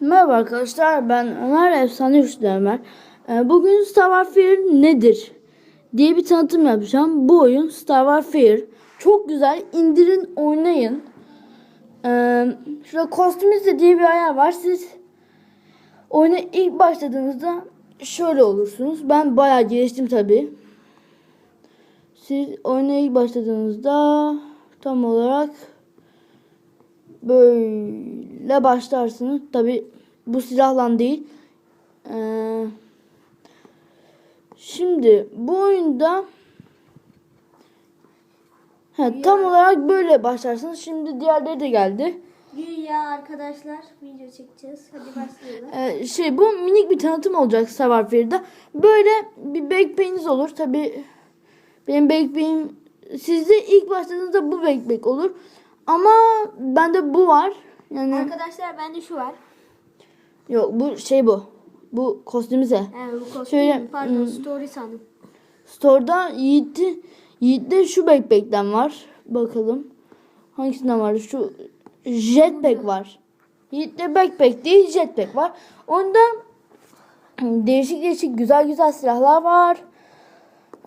Merhaba arkadaşlar ben Ömer Efsane Güçlü Ömer. Ee, Bugün Star Warfare nedir diye bir tanıtım yapacağım. Bu oyun Star Warfare çok güzel indirin oynayın. Ee, Şurada kostümüzde diye bir ayar var. Siz oyuna ilk başladığınızda şöyle olursunuz. Ben bayağı geliştim tabi. Siz oyuna ilk başladığınızda tam olarak böyle başlarsınız. Tabi bu silahla değil. Ee, şimdi bu oyunda he, tam olarak böyle başlarsınız. Şimdi diğerleri de geldi. Güya arkadaşlar video çekeceğiz. Hadi başlayalım. Ee, şey bu minik bir tanıtım olacak Warfare'da. Böyle bir backpack'iniz olur. Tabi benim backpack'im sizde ilk başladığınızda bu backpack olur. Ama bende bu var. Yani Arkadaşlar bende şu var. yok bu şey bu. Bu kostümüze. Yani bu kostüm. Şöyle, Pardon hmm. story sandım. Store'da Yiğit'i Yiğit'te şu backpack'ten var. Bakalım. Hangisinden var? Şu jetpack var. Yiğit'te backpack değil jetpack var. Onda değişik değişik güzel güzel silahlar var.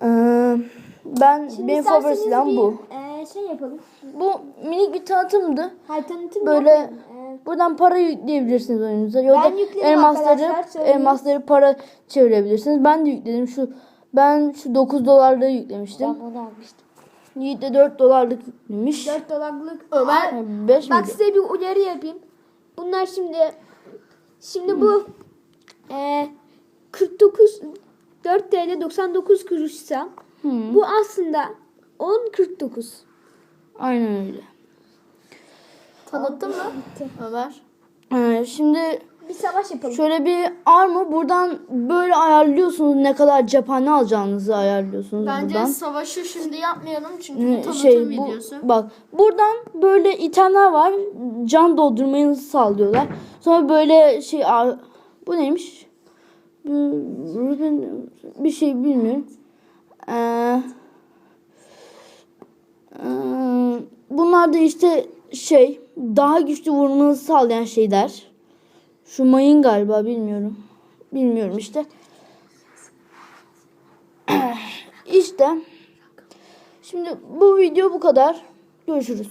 Ee, ben Şimdi benim favori silahım bir, bu. E, şey yapalım. Bu minik bir tanıtımdı. Alternatif Böyle yapmayalım. E, buradan para yükleyebilirsiniz oyununuza. Ya da elmasları elmasları para çevirebilirsiniz. Ben de yükledim. Şu ben şu 9 dolarlığı yüklemiştim. ben onu almıştım. Yiğit de 4 dolarlık yüklemiş. 4 dolarlık Ömer. 5 Bak size bir uyarı yapayım. Bunlar şimdi şimdi bu e, 49 4 TL 99 kuruşsa Hı. bu aslında 10.49. Aynen öyle. Tanıttın mı? Ömer. Ee, şimdi Bir savaş yapalım. şöyle bir armor buradan böyle ayarlıyorsunuz ne kadar cephane alacağınızı ayarlıyorsunuz Bence buradan. savaşı şimdi yapmayalım çünkü Ee, bu tanıtım şey bu videosu. bak buradan böyle itemler var can doldurmanızı sağlıyorlar sonra böyle şey bu neymiş bir şey bilmiyorum ee, ee, bunlar da işte şey daha güçlü vurmanızı sağlayan şeyler şu mayın galiba bilmiyorum bilmiyorum işte işte Şimdi bu video bu kadar. Görüşürüz.